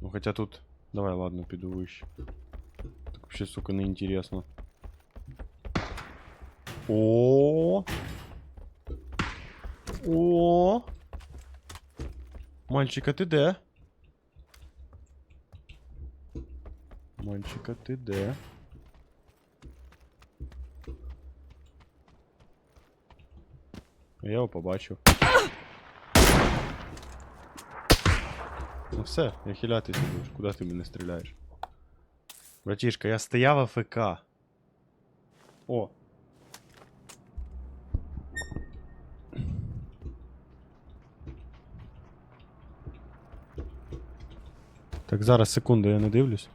Ну хотя тут. Давай, ладно, піду вище. Так вообще, сука, неинтересно. О. О. Мальчика, ти де? Мальчика, ти де? Я його побачив. Ну все, я хилятися будеш. Куди ти мене стріляєш? Братішка, я стояв АФК. О. Так, зараз, секунду, я не дивлюсь.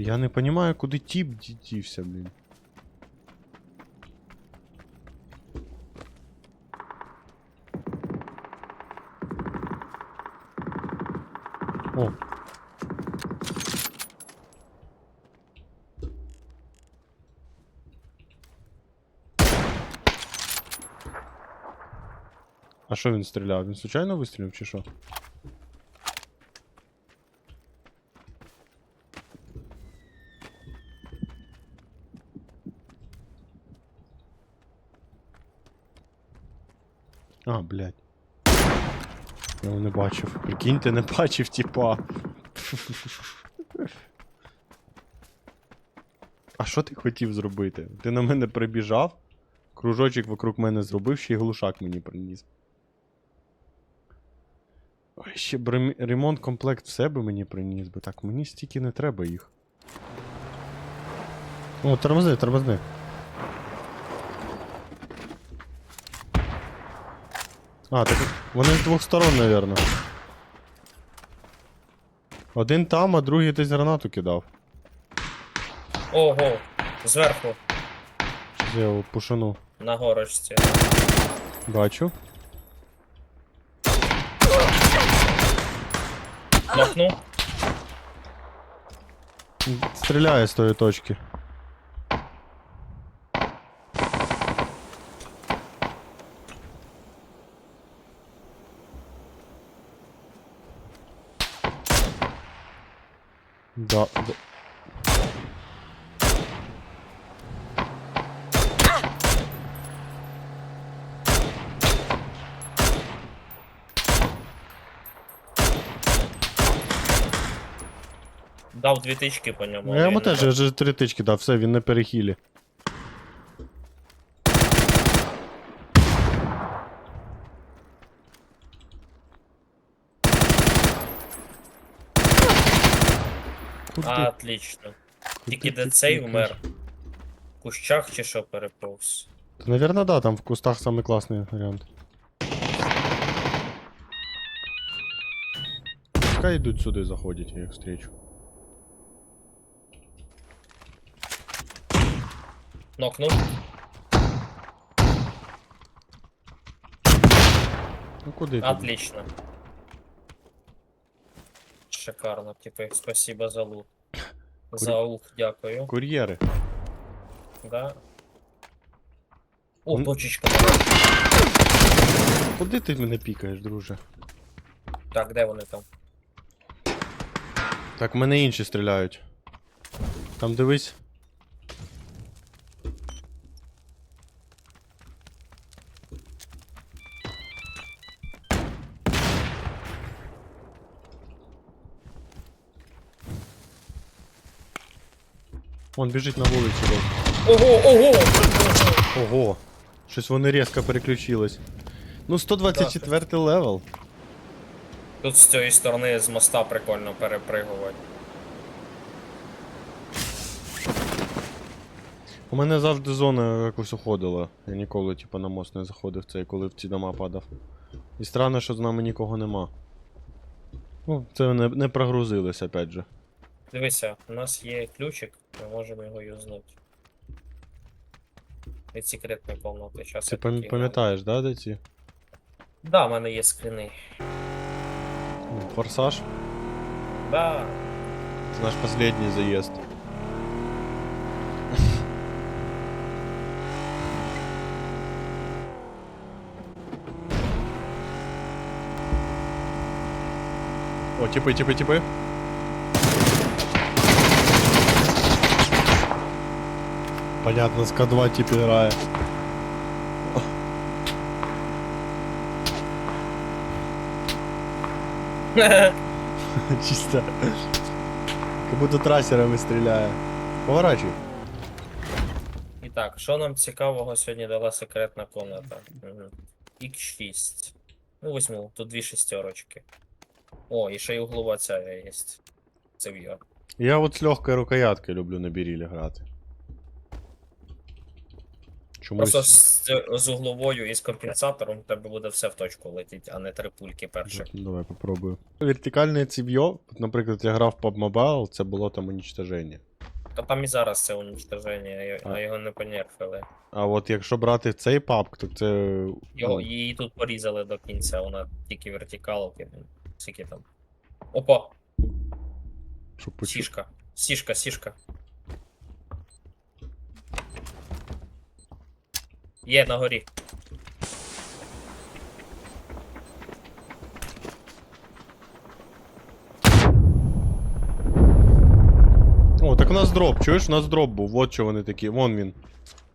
Я не понимаю, куди ді- дівся, блін. О. А що він стріляв? Він случайно вистрілив чи що? А, блядь. Я не бачив. Прикиньте, не бачив, типа. А що ти хотів зробити? Ти на мене прибіжав, кружочок вокруг мене зробив, ще й глушак мені приніс. Ой, ще б ремонт комплект в себе мені приніс би. Так, мені стільки не треба їх. О, тормозни, тормозни. А, так вони з двох сторон, напевно. Один там, а другий десь гранату кидав. Ого, зверху, Щас Я його пушану. на горочці. Бачу. Нокнув. Стріляє з тої точки. Да, да. Дав дві тички по ньому. Ну, я йому він- теж я ж три тички дав, все, він на перехилі. Куди? Отлично. Куди Тільки ти де цей вмер. В кущах чи що переповз? Та, Наверно, да, там в кустах самый классный вариант. Пускай йдуть сюди, заходять, я їх встречу. Нокнув. Ну куди ти? Отлично. Шикарно, типу, спасибо за лут. За лут, дякую. Кур'єри. Да. О, М. точечка. Куди ти мене пікаєш, друже? Так, де вони там? Так, в мене інші стріляють. Там дивись. Он біжить на вулицю. десь. Ого, ого! Ого. Щось вони різко переключились. Ну, 124 левел. Тут з цієї сторони з моста прикольно перепригувати. У мене завжди зона якось уходила. Я ніколи, типу, на мост не заходив цей, коли в ці дома падав. І странно, що з нами нікого нема. Ну, це не, не прогрузились, опять же. Дивися, у нас є ключик, Мы можем его юзнути. Это секретної комнати. сейчас. Ты я пам- да, дойти? Да, у меня есть скріни. Ну, форсаж? Да. Це наш последний заезд. О, типи, типи, типи. Понятно, с К2 тип грає. Чисто. Как будто трассерами стріляє. Поворачуй. І так, що нам цікавого сьогодні дала секретна комната? Угу. X6. Ну, візьму, тут дві шестерочки. О, і ще й углова ця є. Це в'я. Я от з легкою рукояткою люблю на бірілі грати. Чомусь. Просто з, з угловою і з компенсатором в тебе буде все в точку летіть, а не три пульки перші. Ну, Давай попробую. Вертикальне ців'йо, наприклад, я грав в PUBG Mobile, це було там уничтоження. Та там і зараз це уничтоження, а- А. його не понерфили. А от якщо брати цей PUBG, то це. Його, ну, її тут порізали до кінця, вона тільки вертикалки. Скільки там. Опа, сішка. Сішка, сішка. Є на горі. О, так у нас дроп, чуєш? У нас дроп був, от що вони такі, вон він.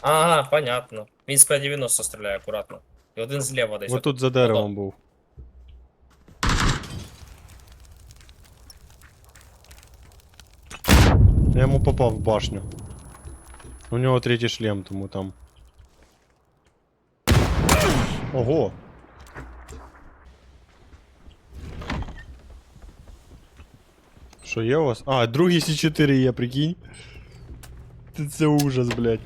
Ага, понятно. Він з П-90 стріляє акуратно. І один зліва десь. Ось тут за деревом був. Я йому попав в башню. У нього третій шлем, тому там. Ого! Що є у вас? А, другий С4 є, прикинь. Це- ужас, блядь.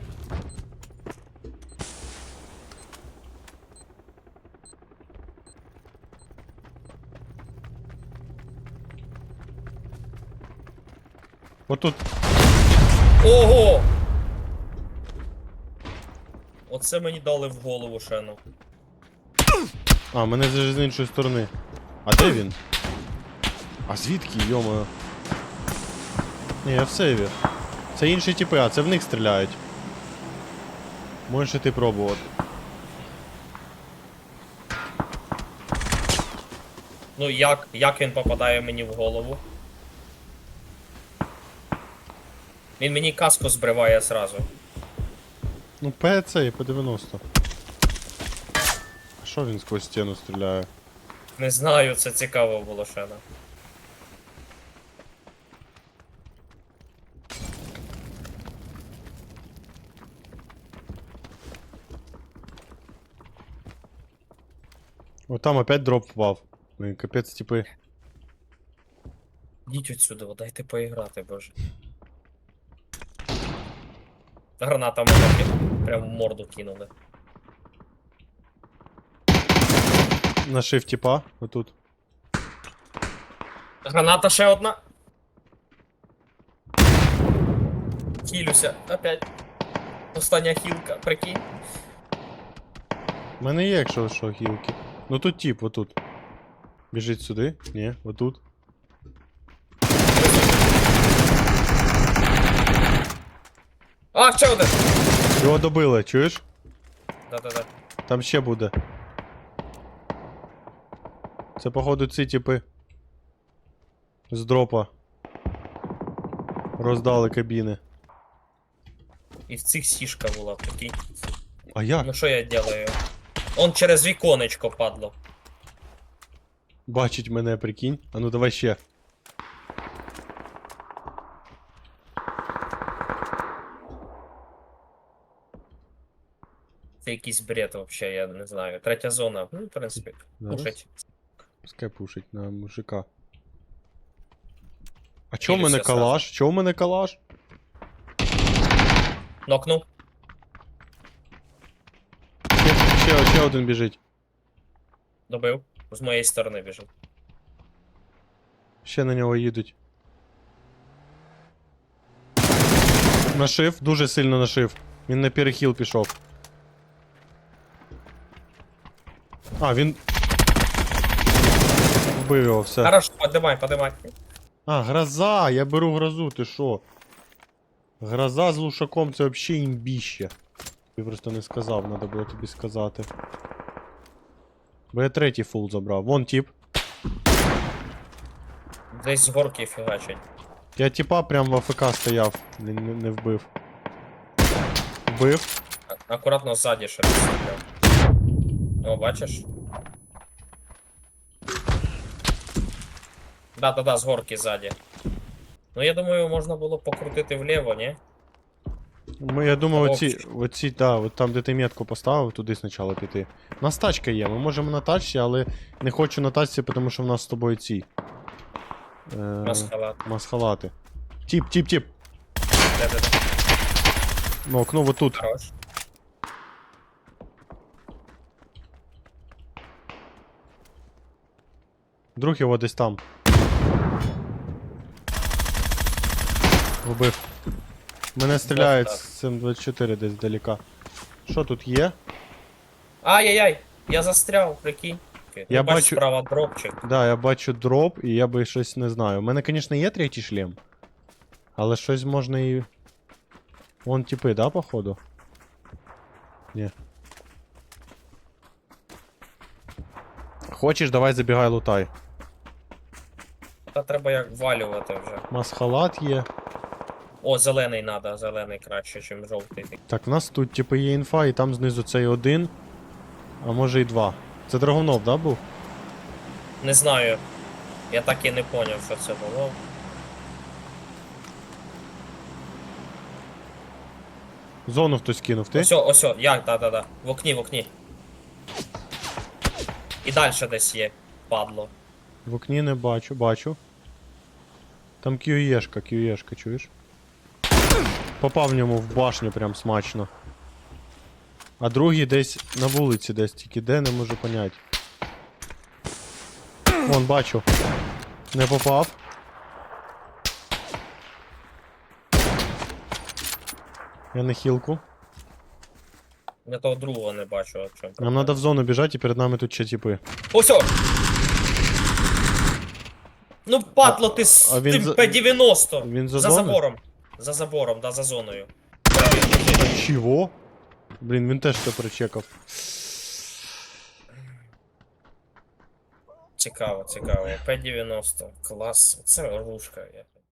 Отут. Ого! Оце мені дали в голову шену. А, мене з іншої сторони. А де він? А звідки, йомою? Ні, я в сейві. Це інші типи, а це в них стріляють. Можеш і ти пробувати. Ну як, як він попадає мені в голову? Він мені каску збриває зразу. Ну, П цей, по 90. Що він сквозь стіну стріляє? Не знаю, це цікаво було шена. О, там опять дроп впав. І капець, типи. Йдіть отсюди, дайте поіграти, боже. Граната мене прям в морду кинули. На шиф типа, отут. Граната ще одна. Хілюся, опять. Остання хілка, прикинь. У мене є, якщо що, гілки. Ну тут тип, отут. Біжить сюди. Ні, отут. А, ще один! Його добили, чуєш? Да-да-да. Там ще буде. Це, походу, ці типи. З дропа. Роздали кабіни. І в цих сішка була, прикинь. А як? Ну що я делаю? Он через віконечко падло. Бачить мене, прикинь. А ну давай ще. Це якийсь бред вообще, я не знаю. Третя зона. Ну, в принципі, кушать. Пускай пушить на мужика. А чо в мене сразу. калаш? Чо в мене калаш? Нокнув. Ще, ще, ще один біжить. Добив. З моєї сторони біжив. Ще на нього їдуть. Нашив, дуже сильно нашив. Він на перехіл пішов. А, він. Вбив його, все. Хорошо, подимай, подимай. А, гроза! Я беру грозу, ти що? Гроза з лушаком це взагалі імбіще. Ти просто не сказав, треба було тобі сказати. Бо я третій фул забрав. Вон тип. Десь з горки фігачить. Я типа прям в АФК стояв, не, не, не вбив. Вбив. А- Акуратно ззаді ще розстріляв. О, бачиш? Да-да-да, з горки ззаді. Ну я думаю, можна було покрутити вліво, ні? Ми, я думаю, оці, оці, да, от там, де ти метку поставив, туди спочатку піти. У нас тачка є, ми можемо на тачці, але не хочу на тачці, тому що в нас з тобою ці. Е, Масхалат. масхалати. Тіп, тіп, тіп. Де-де-де. Ну, окно вот тут. Хорош. Друг його десь там. Вбив. Мене стріляють з М24 десь далека. Що тут є? Ай-яй-яй! Я застряв, прикинь. Я бачу- справа дропчик. Да, я бачу дроп, і я би щось не знаю. У мене, звісно, є третій шлем. Але щось можна і. Вон типи, да, походу? Ні. Хочеш, давай забігай лутай. Та треба як валювати вже. Масхалат є. О, зелений надо, зелений краще, ніж жовтий. Так, в нас тут типу є інфа, і там знизу цей один. А може і два. Це Драгунов, да, був? Не знаю. Я так і не поняв, що це було. Зону хтось кинув, ти? Осьо, осьо, як, да-да-да. В окні, в окні. І далі десь є, падло. В окні не бачу, бачу. Там QE-шка, QE-шка, чуєш? Попав в ньому в башню прям смачно. А другий десь на вулиці, десь тільки де, не можу понять. Вон, бачу. Не попав. Я на хілку. Я того другого не бачу, о чому. Нам треба в зону біжати, і перед нами тут ще типи. Осьо! Ну, падло ти з а він тим за- П-90! він за за забором. За забором, да, за зоною. Чего? Блін, він теж це прочекав. Цікаво, цікаво. П-90. Клас. Це рушка.